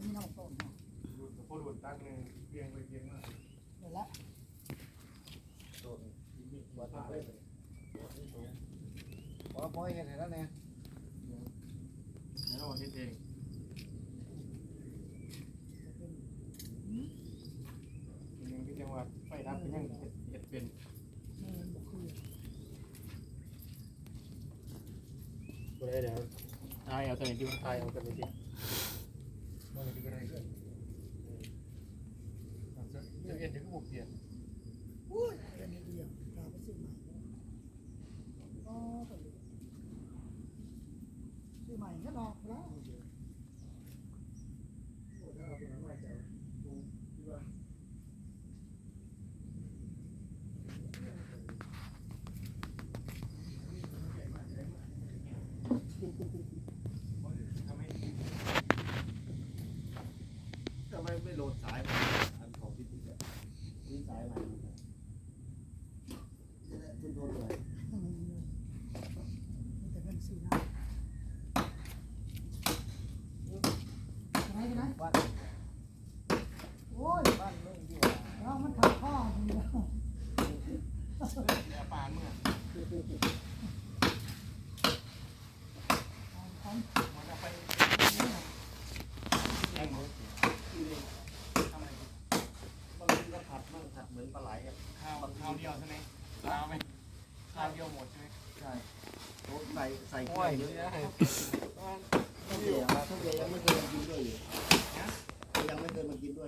หนึ่งเบียงไปเบียงมาเดี๋ยวละตัววัดไปพอพอเห็นแล้วเนี่ยแล้วเราเฮ็ดเองอีกหนึ่งที่จังวัดไฟดับเป็นยังเฮ็ดเฮ็ดเป็นบ่คือบ่ได้เดี๋ยวตายเอาตัวไหนที่ตายเอากันไปสิ มันจะเป็นอะไรกันเดี๋ยวเอ็นจะก็บุกเปลี่ยนอุ้ยอันนี้เดียวกลับไปซื้อใหม่อ๋อไปเลยซื้อใหม่ก็ดอกแล้ว ทำไมไม่ โหลดสายมาอันของพี่ติ๊กอะนี่สายใหม่คุณโทรเลยอืมมีแต่เงินซื้อนะไปไหนไปไหนบ้านโอ้ยบ้านไม่ดีกว่าเรามันขับข้อดีแล้วเดี๋ยวปานเมื่อเอาของ มันจะไป นี่น่ะ แย่งมือทำอะไร บางทีก็ ผัดมั่งผัดเหมือนปลาไหลอะข้าวข้าวเดียวใช่ไหมข้าวไหมข้าวเดียวหมดใช่ไหมใช่โอ้ใส่ใส่เกลือเยอะนะทุกอย่างทุกอย่างยังไม่เคยมากินด้วยอยู่ยังไม่เคยมากินด้วย